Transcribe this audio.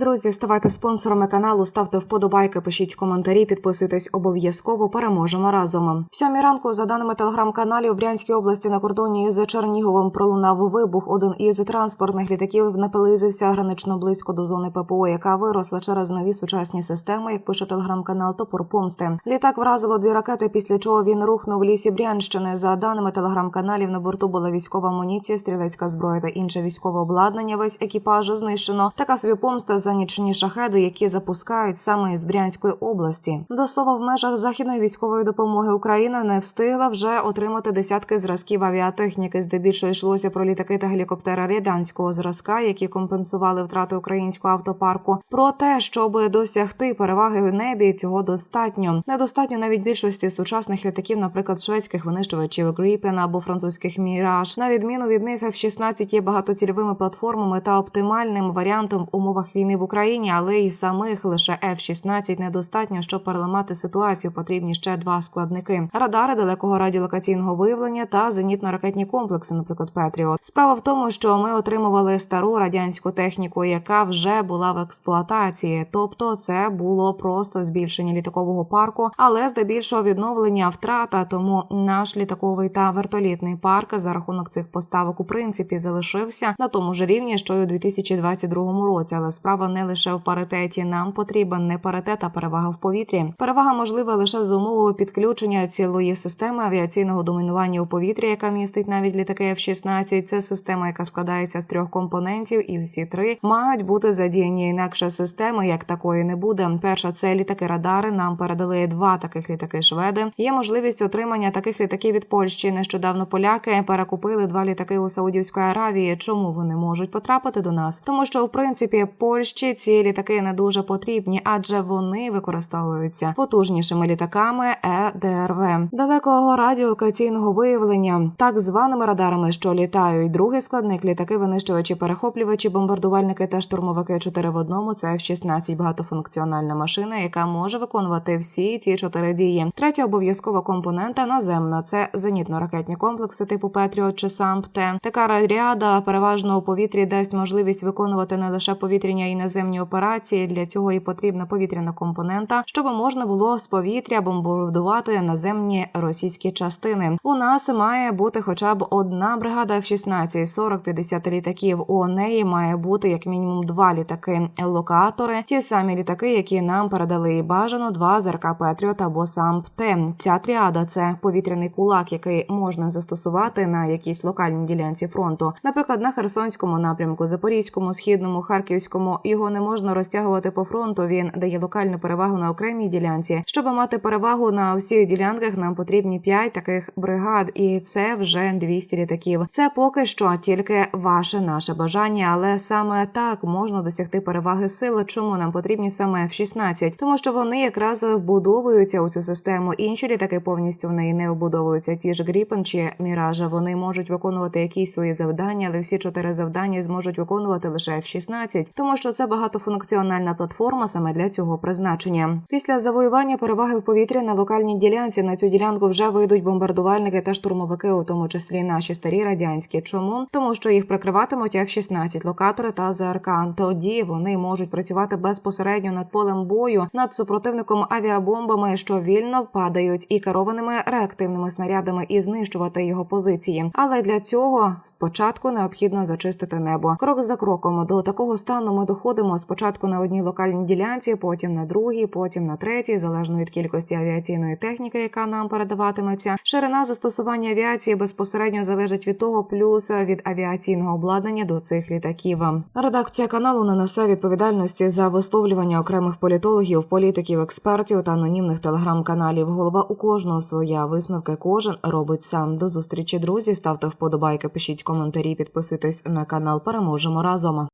Друзі, ставайте спонсорами каналу, ставте вподобайки, пишіть коментарі, підписуйтесь обов'язково. Переможемо разом. В сьомій ранку, за даними телеграм-каналів, Брянській області на кордоні із Черніговом пролунав вибух. Один із транспортних літаків наблизився гранично близько до зони ППО, яка виросла через нові сучасні системи. Як пише телеграм-канал Топор Помсти. Літак вразило дві ракети, після чого він рухнув в лісі Брянщини. За даними телеграм-каналів, на борту була військова амуніція, стрілецька зброя та інше військове обладнання. Весь екіпаж знищено. Така собі помста за нічні шахеди, які запускають саме із Брянської області. До слова, в межах західної військової допомоги Україна не встигла вже отримати десятки зразків авіатехніки. Здебільшого йшлося про літаки та гелікоптери радянського зразка, які компенсували втрати українського автопарку. Про те, щоб досягти переваги в небі, цього достатньо. Недостатньо навіть більшості сучасних літаків, наприклад, шведських винищувачів Gripen або французьких Mirage. На відміну від них, F-16 є багатоцільовими платформами та оптимальним варіантом в умовах війни в Україні, але і самих лише F-16 недостатньо, щоб переламати ситуацію. Потрібні ще два складники: радари далекого радіолокаційного виявлення та зенітно-ракетні комплекси, наприклад, Петріот. Справа в тому, що ми отримували стару радянську техніку, яка вже була в експлуатації, тобто це було просто збільшення літакового парку, але здебільшого відновлення втрата. Тому наш літаковий та вертолітний парк за рахунок цих поставок у принципі залишився на тому ж рівні, що й у 2022 році. Але справа не лише в паритеті. Нам потрібен не паритет, а перевага в повітрі. Перевага можлива лише за умовою підключення цілої системи авіаційного домінування у повітрі, яка містить навіть літаки F-16. Це система, яка складається з трьох компонентів, і всі три мають бути задіяні. Інакше системи як такої не буде. Перша це літаки радари. Нам передали два таких літаки шведи. Є можливість отримання таких літаків від Польщі. Нещодавно поляки перекупили два літаки у Саудівської Аравії. Чому вони можуть потрапити до нас? Тому що в принципі Польщі ці літаки не дуже потрібні, адже вони використовуються потужнішими літаками ЕДРВ далекого радіолокаційного виявлення, так званими радарами, що літають. Другий складник літаки, винищувачі, перехоплювачі, бомбардувальники та штурмовики 4 в одному. Це F-16 багатофункціональна машина, яка може виконувати всі ці чотири дії. Третя обов'язкова компонента наземна це зенітно-ракетні комплекси типу Петріот чи САМПТЕ. Така ряда переважно у повітрі дасть можливість виконувати не лише повітряні і наземні операції. Для цього і потрібна повітряна компонента, щоб можна було з повітря бомбардувати наземні російські частини. У нас має бути хоча б одна бригада F-16, 40-50 літаків. У неї має бути як мінімум два літаки локатори, ті самі літаки, які нам передали і бажано два ЗРК Петріот або САМПТЕ. Ця тріада це повітряний кулак, який можна застосувати на якійсь локальній ділянці фронту, наприклад, на Херсонському напрямку, Запорізькому, східному, Харківському. Його не можна розтягувати по фронту. Він дає локальну перевагу на окремій ділянці. Щоб мати перевагу на всіх ділянках, нам потрібні 5 таких бригад, і це вже 200 літаків. Це поки що тільки ваше наше бажання, але саме так можна досягти переваги сили. Чому нам потрібні саме F-16? Тому що вони якраз вбудовуються у цю систему. Інші літаки повністю в неї не вбудовуються. Ті ж Гріпен чи Міража. Вони можуть виконувати якісь свої завдання, але всі чотири завдання зможуть виконувати лише F-16, тому що це багатофункціональна платформа саме для цього призначення. Після завоювання переваги в повітрі на локальній ділянці на цю ділянку вже вийдуть бомбардувальники та штурмовики, у тому числі наші старі радянські. Чому тому, що їх прикриватимуть F-16, локатори та ЗРК. Тоді вони можуть працювати безпосередньо над полем бою, над супротивником авіабомбами, що вільно падають, і керованими реактивними снарядами, і знищувати його позиції. Але для цього спочатку необхідно зачистити небо. Крок за кроком до такого стану ми доходимо спочатку на одній локальній ділянці, потім на другій, потім на третій, залежно від кількості авіаційної техніки, яка нам передаватиметься. Ширина застосування авіації безпосередньо залежить від того, плюс від авіаційного обладнання до цих літаків. Редакція каналу не несе відповідальності за висловлювання окремих політологів, політиків, експертів та анонімних телеграм-каналів. Голова у кожного своя висновки кожен робить сам. До зустрічі, друзі. Ставте вподобайки, пишіть коментарі, підписуйтесь на канал. Переможемо разом.